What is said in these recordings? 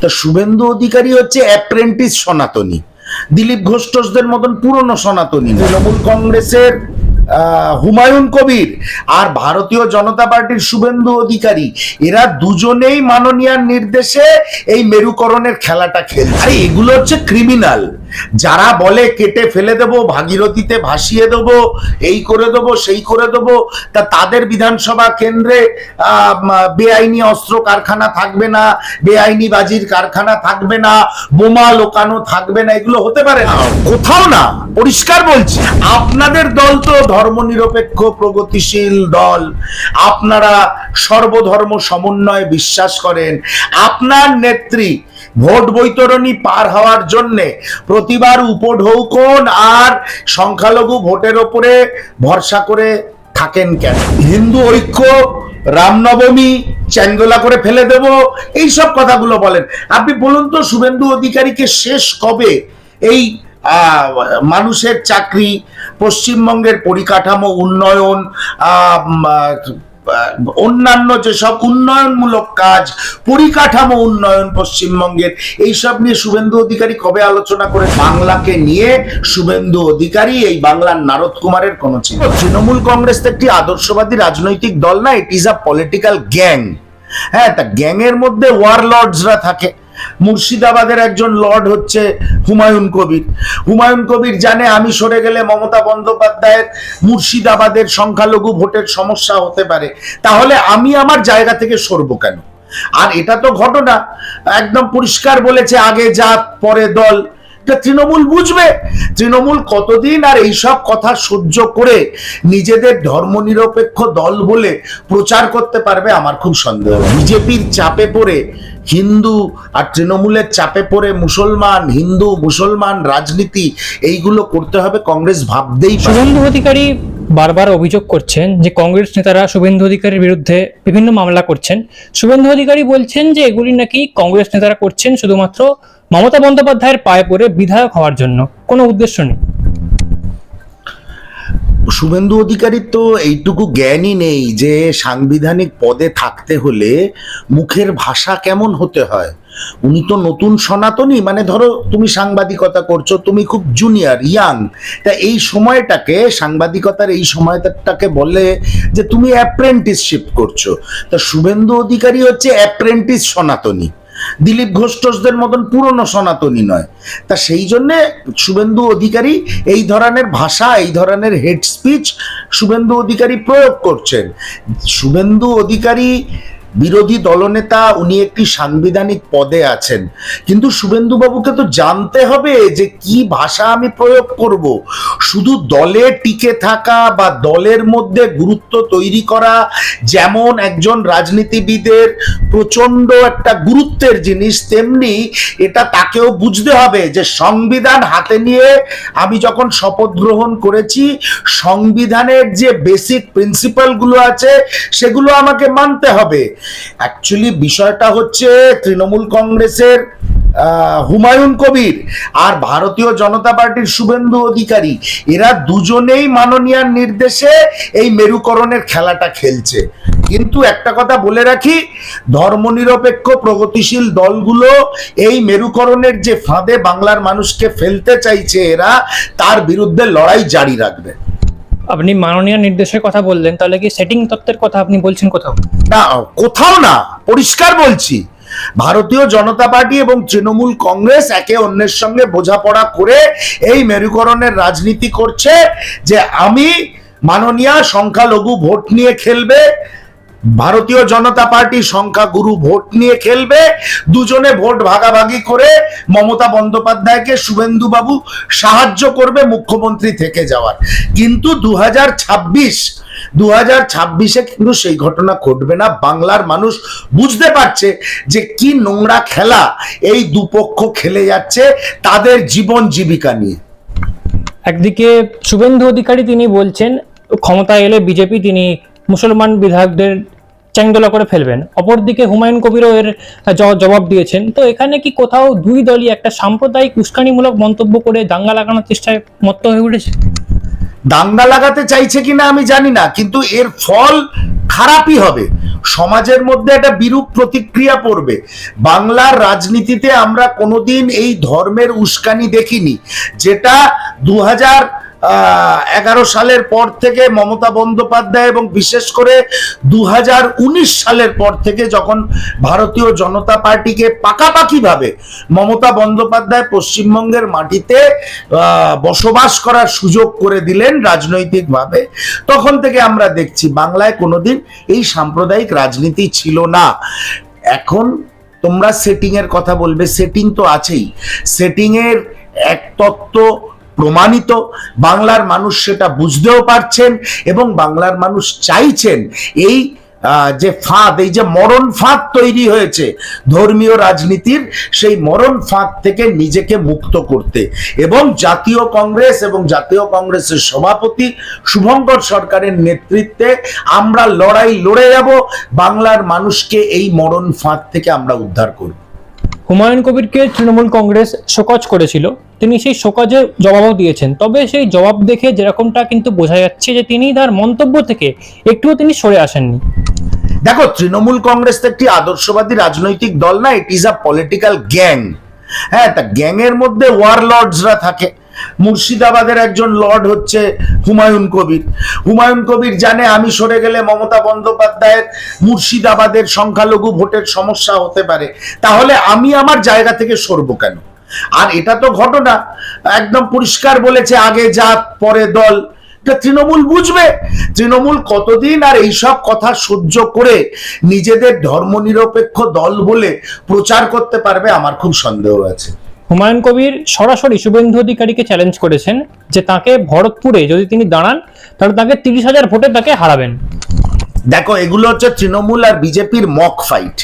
তো শুভেন্দু অধিকারী হচ্ছে অ্যাপ্রেন্টিস সনাতনী। দিলীপ ঘোষ টোষদের মতন পুরনো সনাতনী। তৃণমূল কংগ্রেসের হুমায়ুন কবির আর ভারতীয় জনতা পার্টির শুভেন্দু অধিকারী, এরা দুজনেই মাননীয়ার নির্দেশে এই মেরুকরণের খেলাটা খেলছে। এগুলো হচ্ছে ক্রিমিনাল যারা বলে কেটে ফেলে দেব, ভাগীরথীতে ভাসিয়ে দেব, এই করে দেব, সেই করে দেব, তা তাদের বিধানসভা কেন্দ্রে বেআইনি অস্ত্র কারখানা থাকবে না, বেআইনি বাজির কারখানা থাকবে না, বোমা লোকানো থাকবে না, এগুলো হতে পারে না। কোথাও না, পরিষ্কার বলছি, আপনাদের দল তো ধর্মনিরপেক্ষ, প্রগতিশীল দল। আপনারা সর্বধর্ম সমন্বয়ে বিশ্বাস করেন। আপনার নেত্রী ভোট বৈতরণী পার হওয়ার জন্যে প্রতিবার উপঢৌকন আর সংখ্যালঘু ভোটের ওপরে ভরসা করে থাকেন কেন? হিন্দু ঐক্য রামনবমী চ্যাঙ্গলা করে ফেলে দেব, এই সব কথাগুলো বলেন। আপনি বলুন তো, শুভেন্দু অধিকারীকে শেষ কবে এই মানুষের চাকরি, পশ্চিমবঙ্গের পরিকাঠামো উন্নয়ন অন্যান্য যেসব উন্নয়নমূলক কাজ, পরিকাঠামো উন্নয়ন পশ্চিমবঙ্গের, এইসব নিয়ে শুভেন্দু অধিকারী কবে আলোচনা করে বাংলাকে নিয়ে শুভেন্দু অধিকারী এই বাংলার নারদ কুমারের কোন ছিল তৃণমূল কংগ্রেস একটি আদর্শবাদী রাজনৈতিক দল না it is a political gang হ্যাঁ তা গ্যাংয়ের মধ্যে ওয়ারলর্ডসরা থাকে। মুর্শিদাবাদের একজন লর্ড হচ্ছে হুমায়ুন কবির। হুমায়ুন কবির জানে আমি সরে গেলে মমতা বন্দ্যোপাধ্যায়ের মুর্শিদাবাদের সংখ্যালঘু ভোটের সমস্যা হতে পারে। তাহলে আমি আমার জায়গা থেকে সরবো কেন? আর এটা তো ঘটনা। একদম পরিষ্কার বলেছে, আগে জাত, পরে দল। তৃণমূল বুঝবে। তৃণমূল কতদিন আর এইসব কথা সহ্য করে নিজেদের ধর্মনিরপেক্ষ দল বলে প্রচার করতে পারবে আমার খুব সন্দেহ। বিজেপির চাপে পড়ে হিন্দু আর তৃণমূলের চাপে পড়ে মুসলমান, হিন্দু, মুসলমান, রাজনীতি, এইগুলো করতে হবে কংগ্রেস ভাবতেই শুভেন্দু অধিকারী বারবার অভিযোগ করছেন যে কংগ্রেস নেতারা শুভেন্দু অধিকারীর বিরুদ্ধে বিভিন্ন মামলা করছেন। শুভেন্দু অধিকারী বলছেন যে এগুলি নাকি কংগ্রেস নেতারা করছেন শুধুমাত্র মমতা বন্দ্যোপাধ্যায়ের পায়ে পড়ে বিধায়ক হওয়ার জন্য। কোনো উদ্দেশ্য নেই। শুভেন্দু অধিকারীর তো এইটুকু জ্ঞানই নেই যে সাংবিধানিক পদে থাকতে হলে মুখের ভাষা কেমন হতে হয়। উনি তো নতুন সনাতনী মানে ধরো তুমি সাংবাদিকতা করছ, তুমি খুব জুনিয়র ইয়াং তা এই সময়টাকে, সাংবাদিকতার এই সময়টাকে বলে যে তুমি অ্যাপ্রেন্টিসশিপ করছ। তা শুভেন্দু অধিকারী হচ্ছে অ্যাপ্রেন্টিস সনাতনী। দিলীপ ঘোষ টোষদের মতন পুরনো সনাতনী নয়। তা সেই জন্যে শুভেন্দু অধিকারী এই ধরনের ভাষা, এই ধরনের হেড স্পিচ শুভেন্দু অধিকারী প্রয়োগ করছেন। শুভেন্দু অধিকারী বিরোধী দলনেতা উনি একটি সাংবিধানিক পদে আছেন। কিন্তু শুভেন্দু বাবুকে তো জানতে হবে যে কি ভাষা আমি প্রয়োগ করব। শুধু দলে টিকে থাকা বা দলের মধ্যে গুরুত্ব তৈরি করা, যেমন একজন রাজনীতিবিদের প্রচণ্ড একটা গুরুত্বের জিনিস, তেমনি এটা তাকেও বুঝতে হবে যে সংবিধান হাতে নিয়ে আমি যখন শপথ গ্রহণ করেছি, সংবিধানের যে বেসিক প্রিন্সিপালগুলো আছে, সেগুলো আমাকে মানতে হবে। অ্যাকচুয়ালি বিষয়টা হচ্ছে তৃণমূল কংগ্রেসের হুমায়ুন কবির আর ভারতীয় জনতা পার্টির শুভেন্দু অধিকারী। এরা দুজনেই মাননীয়ার নির্দেশে এই মেরুকরণের খেলাটা খেলছে। কিন্তু একটা কথা বলে রাখি, ধর্মনিরপেক্ষ প্রগতিশীল দলগুলো এই মেরুকরণের যে ফাঁদে বাংলার মানুষকে ফেলতে চাইছে এরা, তার বিরুদ্ধে লড়াই জারি রাখবে। আপনি মাননীয় নির্দেশের কথা বললেন, তাহলে কি সেটিং তত্ত্বের কথা আপনি বলছেন কোথাও? না কোথাও না, পরিষ্কার বলছি। ভারতীয় জনতা পার্টি এবং তৃণমূল কংগ্রেস একে অন্যের সঙ্গে বোঝাপড়া করে এই মেরুকরণের রাজনীতি করছে যে আমি মাননীয় সংখ্যালঘু ভোট নিয়ে খেলবে ভারতীয় জনতা পার্টি সংখ্যাগুরু ভোট নিয়ে খেলবে। দুজনে ভোট ভাগাভাগি করে মমতা বন্দ্যোপাধ্যায়কে শুভেন্দু বাবু সাহায্য করবে মুখ্যমন্ত্রী থেকে যাওয়ার। কিন্তু দু হাজার ছাব্বিশ দু হাজার ছাব্বিশে কিন্তু সেই ঘটনা ঘটবে না। বাংলার মানুষ বুঝতে পারছে যে কি নোংরা খেলা এই দুপক্ষ খেলে যাচ্ছে তাদের জীবন জীবিকা নিয়ে। একদিকে শুভেন্দু অধিকারী তিনি বলছেন, ক্ষমতায় এলে বিজেপি তিনি মুসলমান বিধায়কদের চ্যাংদোলা করে ফেলবেন। অপরদিকে হুমায়ুন কবিরও এর জবাব দিয়েছেন। তো এখানে কি কোথাও দুই দলই একটা সাম্প্রদায়িক উস্কানিমূলক মন্তব্য করে দাঙ্গা লাগানোর চেষ্টায় মত্ত হয়ে উঠেছে? দাঙ্গা লাগাতে চাইছে কিনা আমি জানি না, কিন্তু এর ফল খারাপই হবে। সমাজের মধ্যে একটা বিরূপ প্রতিক্রিয়া পড়বে। বাংলার রাজনীতিতে আমরা কোনোদিন এই ধর্মের উস্কানি দেখিনি, যেটা দু হাজার এগারো সালের পর থেকে মমতা বন্দ্যোপাধ্যায় এবং বিশেষ করে দু হাজার উনিশ সালের পর থেকে যখন ভারতীয় জনতা পার্টিকে পাকাপাকিভাবে মমতা বন্দ্যোপাধ্যায় পশ্চিমবঙ্গের মাটিতে বসবাস করার সুযোগ করে দিলেন রাজনৈতিকভাবে, তখন থেকে আমরা দেখছি বাংলায় কোনোদিন এই সাম্প্রদায়িক রাজনীতি ছিল না। এখন তোমরা সেটিং এর কথা বলবে সেটিং তো আছেই। সেটিং এর এক তত্ত্ব প্রমাণিত। বাংলার মানুষ সেটা বুঝতেও পারছেন এবং বাংলার মানুষ চাইছেন এই যে ফাঁদ, এই যে মরণ ফাঁদ তৈরি হয়েছে ধর্মীয় রাজনীতির, সেই মরণ ফাঁদ থেকে নিজেকে মুক্ত করতে। এবং জাতীয় কংগ্রেস এবং জাতীয় কংগ্রেসের সভাপতি শুভঙ্কর সরকারের নেতৃত্বে আমরা লড়াই লড়ে যাব, বাংলার মানুষকে এই মরণ ফাঁদ থেকে আমরা উদ্ধার করব। হুমায়ুন কবিরকে তৃণমূল কংগ্রেস শোকজ করেছিল। তিনি সেই শোকজের জবাবও দিয়েছেন। তবে সেই জবাব দেখে যেরকমটা কিন্তু বোঝা যাচ্ছে যে তিনি তার মন্তব্য থেকে একটুও তিনি সরে আসেননি। দেখো, তৃণমূল কংগ্রেস তো একটি আদর্শবাদী রাজনৈতিক দল না it is a political gang হ্যাঁ তা গ্যাংয়ের মধ্যে ওয়ার লর্ডসরা থাকে। মুর্শিদাবাদের একজন লর্ড হচ্ছে হুমায়ুন কবির। হুমায়ুন কবির জানে আমি সরে গেলে মমতা বন্দ্যোপাধ্যায়ের মুর্শিদাবাদের সংখ্যালঘু ভোটের সমস্যা হতে পারে। তাহলে আমি আমার জায়গা থেকে সরবো কেন? আর এটা তো ঘটনা। একদম পরিষ্কার বলেছে, আগে জাত, পরে দল। তৃণমূল বুঝবে। তৃণমূল কতদিন আর এইসব কথা সহ্য করে নিজেদের ধর্মনিরপেক্ষ দল বলে প্রচার করতে পারবে আমার খুব সন্দেহ আছে। হুমায়ুন কবির সরাসরি শুভেন্দু অধিকারীকে চ্যালেঞ্জ করেছেন যে তাকে ভরতপুরে যদি তিনি দাঁড়ান, তাহলে তাকে তিরিশ হাজার ভোটে তাকে হারাবেন। দেখো, এগুলো হচ্ছে তৃণমূল আর বিজেপির মক ফাইট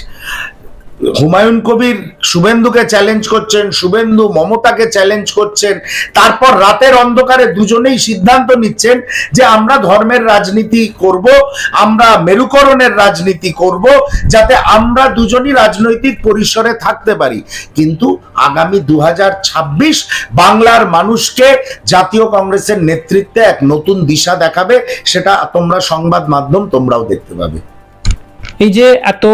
হুমায়ুন কবির শুভেন্দুকে চ্যালেঞ্জ করছেন, শুভেন্দু মমতাকে চ্যালেঞ্জ করছেন, তারপর রাতের অন্ধকারে দুজনেই সিদ্ধান্ত নিচ্ছেন যে আমরা ধর্মের রাজনীতি করব, আমরা মেরুকরণের রাজনীতি করব, যাতে আমরা দুজনই রাজনৈতিক পরিসরে থাকতে পারি। কিন্তু আগামী দু হাজার ছাব্বিশ বাংলার মানুষকে জাতীয় কংগ্রেসের নেতৃত্বে এক নতুন দিশা দেখাবে, সেটা তোমরা সংবাদ মাধ্যম তোমরাও দেখতে পাবে। এই যে এত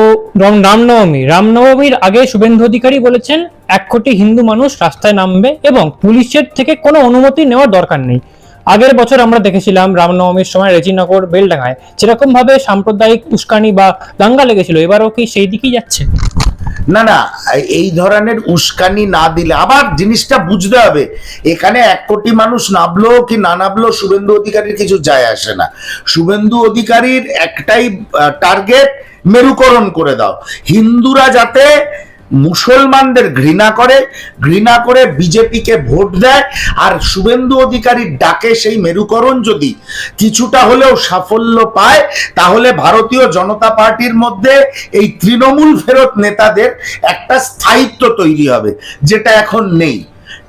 রামনবমী। রামনবমীর আগে শুভেন্দু অধিকারী বলেছেন, এক কোটি হিন্দু মানুষ রাস্তায় নামবে এবং পুলিশের থেকে কোনো অনুমতি নেওয়ার দরকার নেই। আগের বছর আমরা দেখেছিলাম রামনবমীর সময় রেজিনগর বেলডাঙ্গায় যেরকম ভাবে সাম্প্রদায়িক উস্কানি বা দাঙ্গা লেগেছিল। এবারও কি সেই দিকেই যাচ্ছে? না না, এই ধরনের উস্কানি না দিলে আবার জিনিসটা বুঝতে হবে, এখানে এক কোটি মানুষ নামলো কি না নামলো শুভেন্দু অধিকারীর কিছু যায় আসে না। শুভেন্দু অধিকারীর একটাই টার্গেট মেরুকরণ করে দাও। হিন্দুরা যাতে মুসলমানদের ঘৃণা করে ঘৃণা করে বিজেপিকে ভোট দেয়, আর শুভেন্দু অধিকারীর ডাকে সেই মেরুকরণ যদি কিছুটা হলেও সাফল্য পায়, তাহলে ভারতীয় জনতা পার্টির মধ্যে এই তৃণমূল ফেরত নেতাদের একটা স্থায়িত্ব তৈরি হবে, যেটা এখন নেই।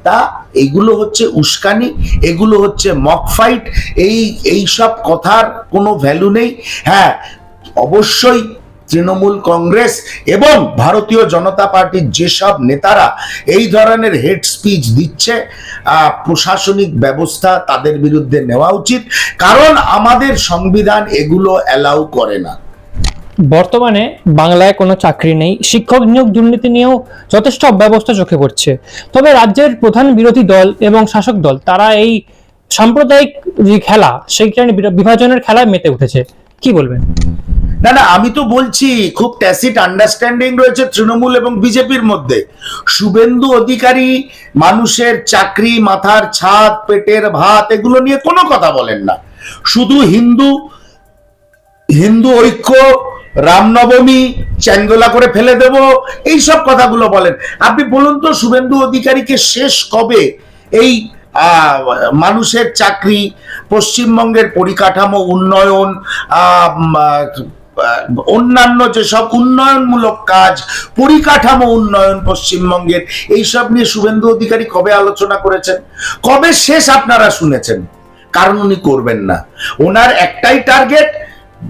তা এগুলো হচ্ছে উস্কানি, এগুলো হচ্ছে মক ফাইট, এই এই সব কথার কোনো ভ্যালু নেই। হ্যাঁ অবশ্যই তৃণমূল কংগ্রেস এবং ভারতীয় জনতা পার্টির যেসব নেতারা এই ধরনের হেড স্পিচ দিচ্ছে প্রশাসনিক ব্যবস্থা তাদের বিরুদ্ধে নেওয়া উচিত। কারণ আমাদের সংবিধান এগুলো অ্যালাউ করে না। বর্তমানে বাংলায় কোনো চাকরি নেই, শিক্ষক নিয়োগ দুর্নীতি নিয়েও যথেষ্ট অব্যবস্থা চোখে পড়ছে। তবে রাজ্যের প্রধান বিরোধী দল এবং শাসক দল, তারা এই সাম্প্রদায়িক যে খেলা সেইখানে বিভাজনের খেলায় মেতে উঠেছে। কি বলবেন? না না, আমি তো বলছি, খুব ট্যাসিট আন্ডারস্ট্যান্ডিং রয়েছে তৃণমূল এবং বিজেপির মধ্যে। শুভেন্দু অধিকারী মানুষের চাকরি, মাথার ছাদ, পেটের ভাত, এগুলো নিয়ে কোনো কথা বলেন না। শুধু হিন্দু হিন্দু ঐক্য, রামনবমী চ্যাঙ্গোলা করে ফেলে দেব এই সব কথাগুলো বলেন। আপনি বলুন তো, শুভেন্দু অধিকারীকে শেষ কবে এই মানুষের চাকরি, পশ্চিমবঙ্গের পরিকাঠামো উন্নয়ন অন্যান্য যেসব উন্নয়নমূলক কাজ, পরিকাঠামো উন্নয়ন পশ্চিমবঙ্গের, এইসব নিয়ে শুভেন্দু অধিকারী কবে আলোচনা করেছেন? কবে শেষ আপনারা শুনেছেন? কারণ উনি করবেন না। ওনার একটাই টার্গেট,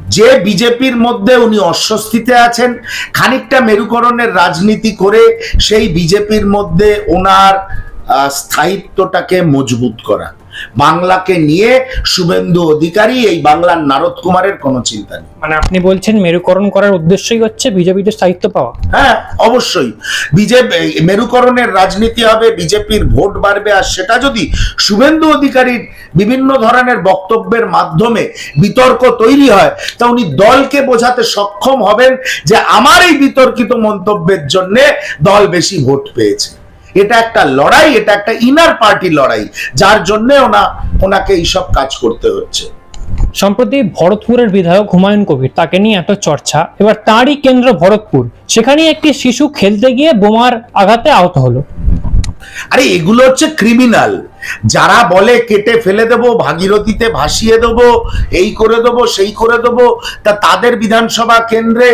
যে বিজেপির মধ্যে উনি অস্বস্তিতে আছেন, খানিকটা মেরুকরণের রাজনীতি করে সেই বিজেপির মধ্যে ওনার স্থায়িত্বটাকে মজবুত করা। বাংলাকে নিয়ে শুভেন্দু অধিকারী এই বাংলার নারদ কুমারের কোনো চিন্তা নেই। মানে আপনি বলছেন মেরুকরণ করার উদ্দেশ্যই হচ্ছে বিজেপিতে স্থায়িত্ব পাওয়া। হ্যাঁ অবশ্যই। বিজেপি মেরুকরণের রাজনীতি হবে বিজেপির ভোট বাড়বে আর সেটা যদি শুভেন্দু অধিকারীর বিভিন্ন ধরনের বক্তব্যের মাধ্যমে বিতর্ক তৈরি হয় তা উনি দলকে বোঝাতে সক্ষম হবেন যে আমার এই বিতর্কিত মন্তব্যের জন্য দল বেশি ভোট পেয়েছে। এটা একটা লড়াই এটা একটা ইনার পার্টি লড়াই যার জন্য ওনা ওনাকে এইসব কাজ করতে হচ্ছে। সম্প্রতি ভরতপুরের বিধায়ক হুমায়ুন কবির তাকে নিয়ে এত চর্চা এবার তারই কেন্দ্র ভরতপুর সেখানে একটি শিশু খেলতে গিয়ে বোমার আঘাতে আহত হলো। আরে এগুলো হচ্ছে ক্রিমিনাল যারা বলে কেটে ফেলে দেবো, ভাগীরথীতে ভাসিয়ে দেবো, এই করে দেবো, সেই করে দেবো, তা তাদের বিধানসভা কেন্দ্রে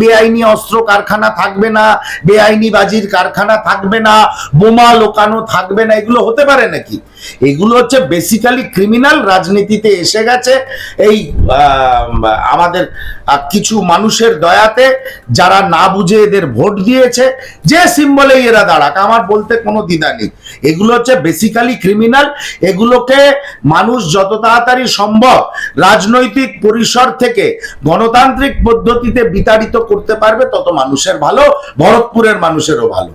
বেআইনি অস্ত্র কারখানা থাকবে না, বেআইনি বাজির কারখানা থাকবে না, বোমা লোকানো থাকবে না, এগুলো হতে পারে নাকি? এগুলো হচ্ছে বেসিক্যালি ক্রিমিনাল রাজনীতিতে এসে গেছে। এই আমাদের কিছু মানুষের দয়াতে যারা না বুঝে এদের ভোট দিয়েছে, যে সিম্বলে এরা দাঁড়াক, আমার বলতে কোনো দ্বিধা নেই। এগুলো হচ্ছে বেসিক্যালি ক্রিমিনাল এগুলোকে মানুষ যত তাড়াতাড়ি সম্ভব রাজনৈতিক পরিসর থেকে গণতান্ত্রিক পদ্ধতিতে বিতাড়িত করতে পারবে, তত মানুষের ভালো, ভরতপুরের মানুষেরও ভালো।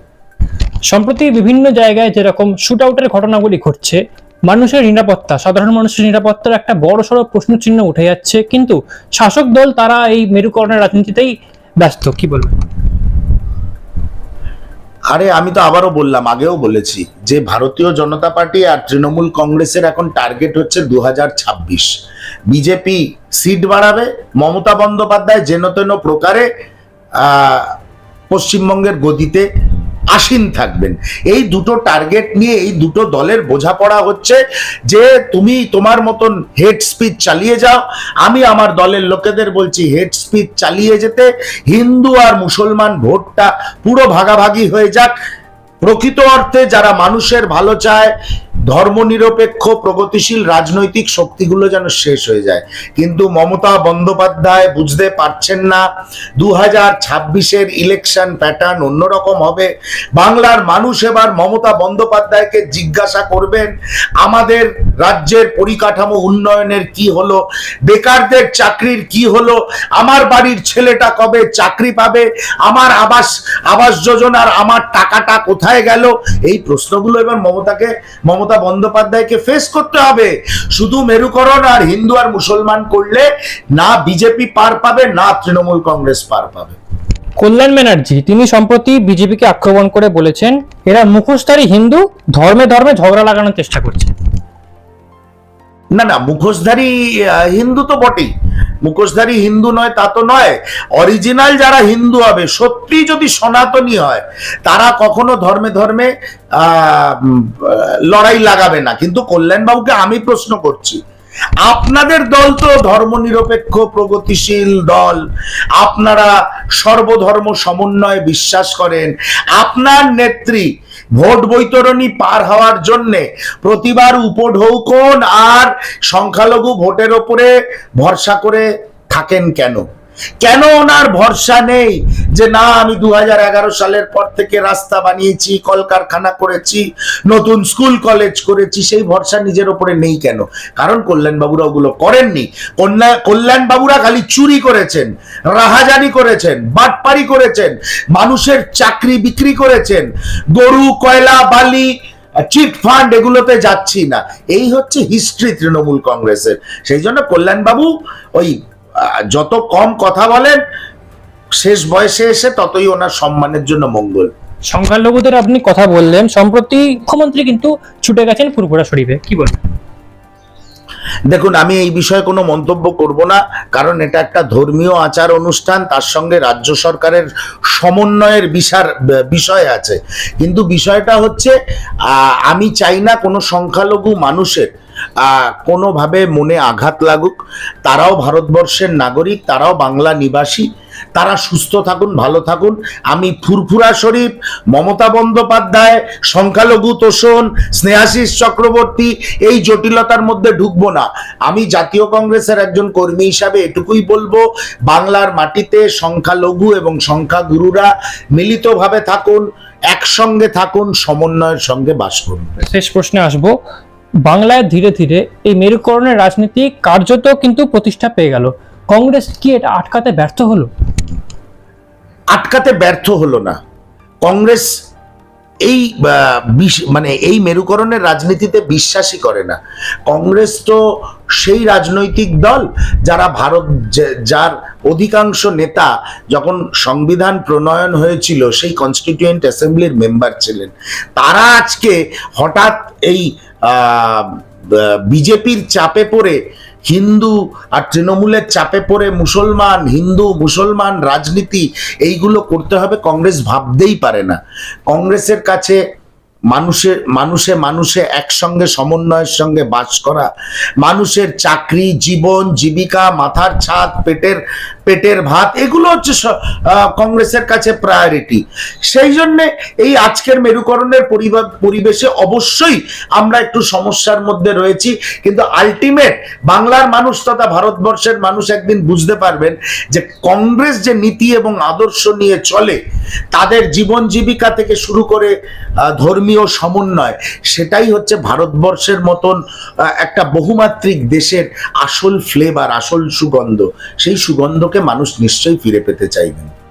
সম্প্রতি বিভিন্ন জায়গায় যেরকম শুট আউটের ঘটনাগুলি ঘটছে, মানুষের নিরাপত্তা, সাধারণ মানুষের নিরাপত্তার একটা বড় সড়ো প্রশ্ন চিহ্ন উঠে যাচ্ছে, কিন্তু শাসক দল তারা এই মেরুকরণের রাজনীতিতেই ব্যস্ত, কি বলবেন? আরে, আমি তো আবারও বললাম, আগেও বলেছি যে ভারতীয় জনতা পার্টি আর তৃণমূল কংগ্রেসের এখন টার্গেট হচ্ছে দু হাজার ছাব্বিশ। বিজেপি সিট বাড়াবে, মমতা বন্দ্যোপাধ্যায় যেন তেন প্রকারে পশ্চিমবঙ্গের গদিতে আসীন থাকবেন। এই দুটো টার্গেট নিয়ে এই দুটো দলের বোঝাপড়া হচ্ছে যে তুমি তোমার মতন হেড স্পিচ চালিয়ে যাও। আমি আমার দলের লোকেদের বলছি হেড স্পিচ চালিয়ে যেতে। হিন্দু আর মুসলমান ভোটটা পুরো ভাগাভাগি হয়ে যাক। প্রকৃত অর্থে যারা মানুষের ভালো চায় ধর্মনিরপেক্ষ, প্রগতিশীল রাজনৈতিক শক্তিগুলো যেন শেষ হয়ে যায়। কিন্তু মমতা বন্দ্যোপাধ্যায় বুঝতে পারছেন না দু হাজার ছাব্বিশের ইলেকশন প্যাটার্ন অন্যরকম হবে। বাংলার মানুষ এবার মমতা বন্দ্যোপাধ্যায়কে জিজ্ঞাসা করবেন, আমাদের রাজ্যের পরিকাঠামো উন্নয়নের কি হলো? বেকারদের চাকরির কি হলো? আমার বাড়ির ছেলেটা কবে চাকরি পাবে? আমার আবাস আবাস যোজনার আমার টাকাটা কোথায় গেল? এই প্রশ্নগুলো এবার মমতাকে, মমতা বন্দ্যোপাধ্যায়কে ফেস করতে হবে। শুধু মেরুকরণ আর হিন্দু আর মুসলমান করলে না বিজেপি পার পাবে, না তৃণমূল কংগ্রেস পার পাবে। কল্যাণ ব্যানার্জি, তিনি সম্প্রতি বিজেপিকে আক্রমণ করে বলেছেন, এরা মুখোশধারী হিন্দু, ধর্মে ধর্মে ঝগড়া লাগানোর চেষ্টা করছে। না না, মুখোশধারী হিন্দু তো বটেই। মুখোশধারী হিন্দু নয়, তা তো নয়। অরিজিনাল যারা হিন্দু হবে সত্যি যদি সনাতনী হয়, তারা কখনো ধর্মে ধর্মে লড়াই লাগাবে না। কিন্তু কল্যাণবাবুকে আমি প্রশ্ন করছি, আপনাদের দল তো ধর্মনিরপেক্ষ, প্রগতিশীল দল। আপনারা সর্বধর্ম সমন্বয়ে বিশ্বাস করেন। আপনার নেত্রী ভোট বৈতরণী পার হওয়ার জন্যে প্রতিবার উপঢৌকন আর সংখ্যালঘু ভোটের ওপরে ভরসা করে থাকেন কেন? কেন ওনার ভরসা নেই যে না, আমি দু সালের পর থেকে রাস্তা বানিয়েছি, কলকারখানা করেছি, নতুন স্কুল, কলেজ করেছি, সেই ভরসা নিজের ওপরে নেই কেন? কারণ কল্যাণবাবুরা ওগুলো করেননি। কল্যাণ কল্যাণবাবুরা খালি চুরি করেছেন, রাহাজানি করেছেন, বাটপারি করেছেন, মানুষের চাকরি বিক্রি করেছেন, গরু, কয়লা, বালি, চিট ফান্ড এগুলোতে যাচ্ছি না। এই হচ্ছে হিস্ট্রি তৃণমূল কংগ্রেসের। সেই জন্য কল্যাণবাবু ওই যত কম কথা বলেন শেষ বয়সে এসে ততই ওনার সম্মানের জন্য মঙ্গল। সংখ্যালঘুদের আপনি কথা বললেন সম্প্রতি মুখ্যমন্ত্রী কিন্তু ছুটে গেছেন ফুরফুরা শরীফে কি বলেন দেখুন আমি এই বিষয়ে কোনো মন্তব্য করব না কারণ এটা একটা ধর্মীয় আচার অনুষ্ঠান তার সঙ্গে রাজ্য সরকারের সমন্বয়ের বিশার বিষয় আছে। কিন্তু বিষয়টা হচ্ছে আহ, আমি চাই না কোনো সংখ্যালঘু মানুষের কোনোভাবে মনে আঘাত লাগুক, তারাও ভারতবর্ষের নাগরিক, তারাও বাংলা নিবাসী, তারা সুস্থ থাকুন, ভালো থাকুন। আমি ফুরফুরা শরীফ, মমতা বন্দ্যোপাধ্যায়, সংখ্যালঘু তোষণ, স্নেহাশিস চক্রবর্তী, এই জটিলতার মধ্যে ঢুকবো না। আমি জাতীয় কংগ্রেসের একজন কর্মী হিসাবে এটুকুই বলব, বাংলার মাটিতে সংখ্যালঘু এবং সংখ্যাগুরুরা মিলিতভাবে থাকুন, একসঙ্গে থাকুন, সমন্বয়ের সঙ্গে বাস করুন। শেষ প্রশ্নে আসব। বাংলায় ধীরে ধীরে এই মেরুকরণের রাজনীতি কার্যত কিন্তু প্রতিষ্ঠা পেয়ে গেল। কংগ্রেস কি এটা আটকাতে ব্যর্থ হলো? আটকাতে ব্যর্থ হলো না। কংগ্রেস এই মানে এই মেরুকরণের রাজনীতিতে বিশ্বাসই করে না। কংগ্রেস তো সেই রাজনৈতিক দল যারা ভারত যার অধিকাংশ নেতা যখন সংবিধান প্রণয়ন হয়েছিল, সেই কনস্টিটিউয়েন্ট অ্যাসেম্বলির মেম্বার ছিলেন। তারা আজকে হঠাৎ এই বিজেপির চাপে পড়ে হিন্দু আর তৃণমূলের চাপে পড়ে মুসলমান, হিন্দু, মুসলমান, রাজনীতি, এইগুলো করতে হবে, কংগ্রেস ভাবতেই পারে না। কংগ্রেসের কাছে মানুষে মানুষে মানুষে একসঙ্গে সমন্বয়ের সঙ্গে বাস করা, মানুষের চাকরি, জীবন, জীবিকা, মাথার ছাদ, পেটের পেটের ভাত, এগুলো হচ্ছে কংগ্রেসের কাছে প্রায়োরিটি সেই জন্যে এই আজকের মেরুকরণের পরিবা- পরিবেশে অবশ্যই আমরা একটু সমস্যার মধ্যে রয়েছি। কিন্তু আলটিমেট বাংলার মানুষ তথা ভারতবর্ষের মানুষ একদিন বুঝতে পারবেন যে কংগ্রেস যে নীতি এবং আদর্শ নিয়ে চলে, তাদের জীবন জীবিকা থেকে শুরু করে ধর্মীয় সমন্বয়, সেটাই হচ্ছে ভারতবর্ষের মতন একটা বহুমাত্রিক দেশের আসল ফ্লেভার আসল সুগন্ধ। সেই সুগন্ধকে মানুষ নিশ্চয়ই ফিরে পেতে চাইবেন।